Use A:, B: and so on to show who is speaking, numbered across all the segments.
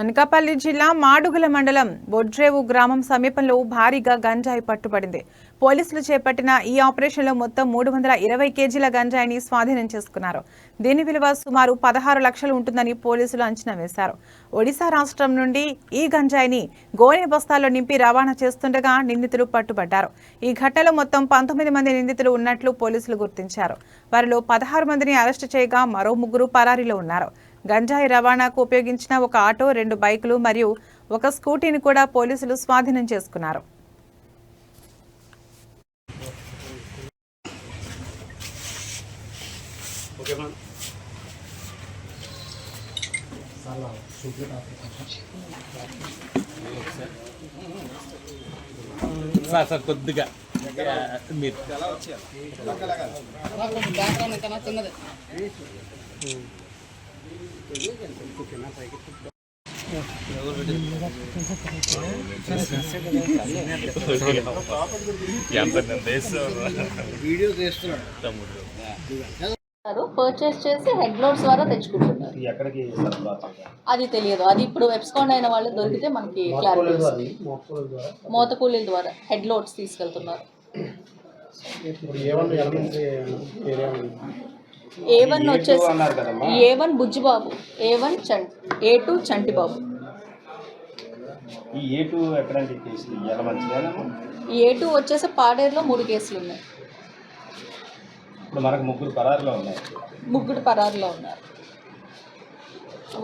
A: అనకాపల్లి జిల్లా మాడుగుల మండలం బొడ్రేవు గ్రామం సమీపంలో భారీగా గంజాయి పట్టుబడింది. పోలీసులు చేపట్టిన ఈ ఆపరేషన్లో మొత్తం మూడు వందల ఇరవై కేజీల గంజాయిని స్వాధీనం చేసుకున్నారు. దీని విలువ సుమారు పదహారు లక్షలు ఉంటుందని పోలీసులు అంచనా వేశారు. ఒడిశా రాష్ట్రం నుండి ఈ గంజాయిని గోనె బస్తాల్లో నింపి రవాణా చేస్తుండగా నిందితులు పట్టుబడ్డారు. ఈ ఘటనలో మొత్తం పంతొమ్మిది మంది నిందితులు ఉన్నట్లు పోలీసులు గుర్తించారు. వారిలో పదహారు మందిని అరెస్టు చేయగా మరో ముగ్గురు పరారీలో ఉన్నారు. గంజాయి రవాణాకు ఉపయోగించిన ఒక ఆటో రెండు బైకులు మరియు ఒక స్కూటీని కూడా పోలీసులు స్వాధీనం చేసుకున్నారు.
B: సార్ సార్ కొద్దిగా. మీరు. వీడియో చేస్తున్నాడు తమ్ముడు
C: పర్చేస్ చేసి హెడ్ లోడ్స్ ద్వారా తెచ్చుకుంటున్నారు? అది తెలియదు. అది ఇప్పుడు వెబ్స్కాండ్ అయిన వాళ్ళు దొరికితే మనకి క్లారిటీ వస్తుంది. మోత కూలీల ద్వారా హెడ్ లోడ్స్ తీసుకెళ్తున్నారు. ఏ వన్ వచ్చేసి A one Bujjibabu A one A two Chantibabu.
B: ఈ ఏ టూ ఎక్కడంటే కేసు ఎలా మంచిదేనా
C: ఏ టూ వచ్చేసి పాడేరులో మూడు కేసులు ఉన్నాయి.
B: ఇప్పుడు మనకు ముగ్గురు పరారులో ఉన్నాయి
C: ముగ్గురు పరారులో ఉన్నారు.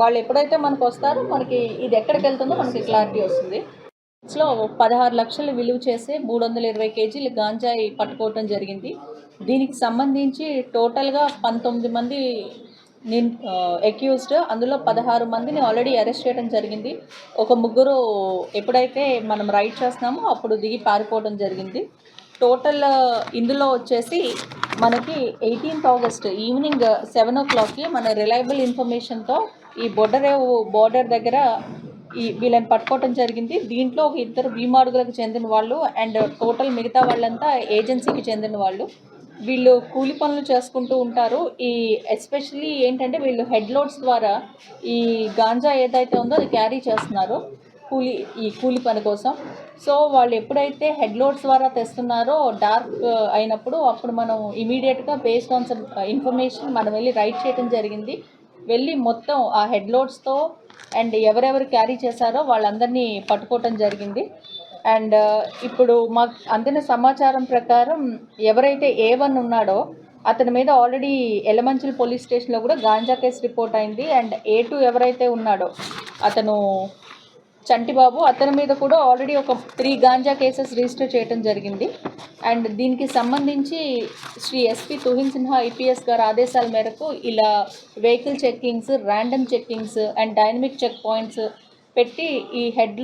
C: వాళ్ళు ఎప్పుడైతే మనకు వస్తారో మనకి ఇది ఎక్కడికి వెళ్తుందో మనకి క్లారిటీ వస్తుంది. లో పదహారు లక్షలు విలువ చేసే మూడు వందల ఇరవై కేజీలు గాంజాయి పట్టుకోవటం జరిగింది. దీనికి సంబంధించి టోటల్గా పంతొమ్మిది మంది నిన్ అక్యూజ్డ్ అందులో పదహారు మందిని ఆల్రెడీ అరెస్ట్ చేయడం జరిగింది. ఒక ముగ్గురు ఎప్పుడైతే మనం రైడ్ చేస్తున్నామో అప్పుడు దిగి పారిపోవడం జరిగింది. టోటల్ ఇందులో వచ్చేసి మనకి eighteenth August evening seven o క్లాక్కి మన రిలయబుల్ ఇన్ఫర్మేషన్తో ఈ బొడ్డరేవు బోర్డర్ దగ్గర ఈ వీళ్ళని పట్టుకోవటం జరిగింది. దీంట్లో ఒక ఇద్దరు భీమాడుగులకు చెందిన వాళ్ళు అండ్ టోటల్ మిగతా వాళ్ళంతా ఏజెన్సీకి చెందిన వాళ్ళు. వీళ్ళు కూలి పనులు చేసుకుంటూ ఉంటారు. ఈ ఎస్పెషల్లీ ఏంటంటే వీళ్ళు హెడ్ లోడ్స్ ద్వారా ఈ గాంజా ఏదైతే ఉందో అది క్యారీ చేస్తున్నారు కూలి ఈ కూలి పని కోసం. సో వాళ్ళు ఎప్పుడైతే హెడ్ లోడ్స్ ద్వారా తెస్తున్నారో డార్క్ అయినప్పుడు అప్పుడు మనం ఇమీడియట్గా బేస్డ్ ఆన్ సమ్ ఇన్ఫర్మేషన్ మనం వెళ్ళి రైట్ చేయడం జరిగింది. వెళ్ళి మొత్తం ఆ హెడ్ లోడ్స్తో అండ్ ఎవరెవరు క్యారీ చేశారో వాళ్ళందరినీ పట్టుకోవటం జరిగింది. అండ్ ఇప్పుడు మాకు అందిన సమాచారం ప్రకారం ఎవరైతే ఏ వన్ ఉన్నాడో అతని మీద ఆల్రెడీ ఎలమంచిల్ పోలీస్ స్టేషన్లో కూడా గాంజా కేసు రిపోర్ట్ అయింది. అండ్ ఏ టూ ఎవరైతే ఉన్నాడో అతను చంటిబాబు అతని మీద కూడా ఆల్రెడీ ఒక త్రీ గాంజా కేసెస్ రిజిస్టర్ చేయడం జరిగింది. అండ్ దీనికి సంబంధించి శ్రీ ఎస్పి తుహిన్ సిన్హా ఐపీఎస్ గారి ఆదేశాల మేరకు ఇలా vehicle checkings random checkings and dynamic check points పెట్టి ఈ హెడ్